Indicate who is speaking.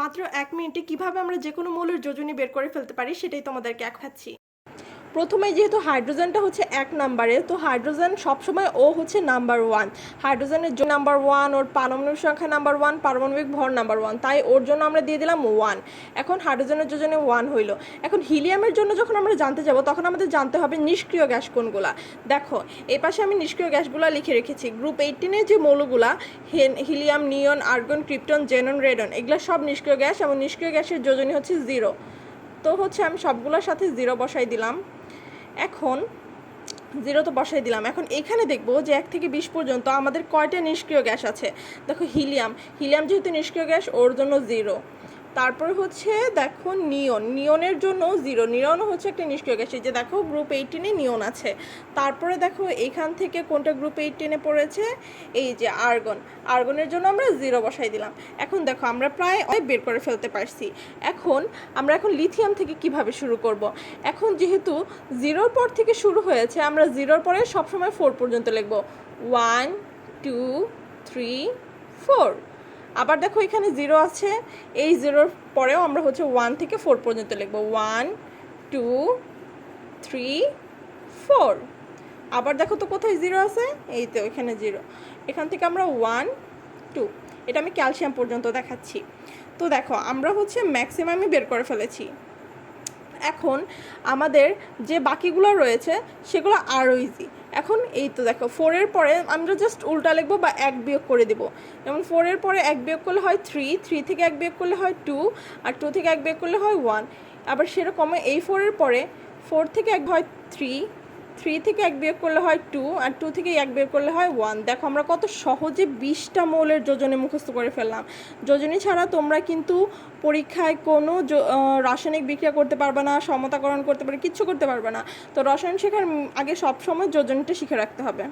Speaker 1: মাত্র এক মিনিটে কীভাবে আমরা যে কোনো মৌলের যোজনী বের করে ফেলতে পারি সেটাই তোমাদেরকে দেখাচ্ছি। প্রথমে যেহেতু হাইড্রোজেনটা হচ্ছে এক নাম্বারে, তো হাইড্রোজেন সবসময় ও হচ্ছে নাম্বার ওয়ান। হাইড্রোজেনের জন্য নাম্বার ওয়ান, ওর পারমাণবিক সংখ্যা নাম্বার ওয়ান, পারমাণবিক ভর নাম্বার ওয়ান, তাই ওর জন্য আমরা দিয়ে দিলাম ওয়ান। এখন হাইড্রোজেনের যোজনে ওয়ান হইল। এখন হিলিয়ামের জন্য যখন আমরা জানতে যাব, তখন আমাদের জানতে হবে নিষ্ক্রিয় গ্যাস কোনগুলা। দেখো, এই পাশে আমি নিষ্ক্রিয় গ্যাসগুলো লিখে রেখেছি। গ্রুপ এইটিনের যে মৌলগুলা helium, neon, argon, krypton, xenon, radon, এগুলো সব নিষ্ক্রিয় গ্যাস এবং নিষ্ক্রিয় গ্যাসের যোজনী হচ্ছে জিরো। তো হচ্ছে আমি সবগুলোর সাথে জিরো বসাই দিলাম। এখন জিরো তো বসাই দিলাম। এখন এখানে দেখব যে এক থেকে বিশ পর্যন্ত আমাদের কয়টা নিষ্ক্রিয় গ্যাস আছে? দেখো হিলিয়াম। হিলিয়াম যেহেতু নিষ্ক্রিয় গ্যাস, ওর জন্য জিরো। তারপর হচ্ছে দেখো নিয়ন। নিয়নের জন্য জিরো নিয়নও হচ্ছে একটা নিষ্ক্রিয় গ্যাস। এই যে দেখো গ্রুপ এইটিনে নিয়ন আছে। তারপরে দেখো এখান থেকে কোনটা গ্রুপ এইটিনে পড়েছে? এই যে আর্গন আর্গনের জন্য আমরা জিরো বসাই দিলাম। এখন দেখো আমরা প্রায় অনেক বের করে ফেলতে পারছি। এখন আমরা এখন লিথিয়াম থেকে কীভাবে শুরু করব? এখন যেহেতু জিরোর পর থেকে শুরু হয়েছে, আমরা জিরোর পরে সবসময় ফোর পর্যন্ত লিখব। ওয়ান টু থ্রি ফোর আবার দেখো এখানে জিরো আছে। এই জিরোর পরেও আমরা হচ্ছে ওয়ান থেকে ফোর পর্যন্ত লিখব। ওয়ান টু থ্রি ফোর আবার দেখো তো কোথায় জিরো আছে? এই তো এখানে জিরো এখান থেকে আমরা ওয়ান টু এটা আমি ক্যালসিয়াম পর্যন্ত দেখাচ্ছি। তো দেখো, আমরা হচ্ছে ম্যাক্সিমামই বের করে ফেলেছি। এখন আমাদের যে বাকিগুলো রয়েছে, সেগুলো আরও ইজি এখন এই তো দেখো ফোরের পরে আমরা জাস্ট উল্টা লিখব বা এক বিয়োগ করে দেবো। যেমন ফোরের পরে এক বিয়োগ করলে হয় থ্রি থ্রি থেকে এক বিয়োগ করলে হয় টু আর টু থেকে এক বিয়োগ করলে হয় ওয়ান আবার সেরকম এই ফোরের পরে ফোর থেকে এক হয় থ্রি থ্রি থেকে এক বিয়োগ করলে হয় টু আর টু থেকে এক বিয়োগ করলে হয় ওয়ান দেখো, আমরা কত সহজে বিশটা মৌলের যোজনে মুখস্থ করে ফেললাম। যোজনী ছাড়া তোমরা কিন্তু পরীক্ষায় কোনো রাসায়নিক বিক্রিয়া করতে পারবে না, সমতাকরণ করতে পারবে কিচ্ছু করতে পারবে না। তো রসায়ন শেখার আগে সবসময় যোজনীটা শিখে রাখতে হবে।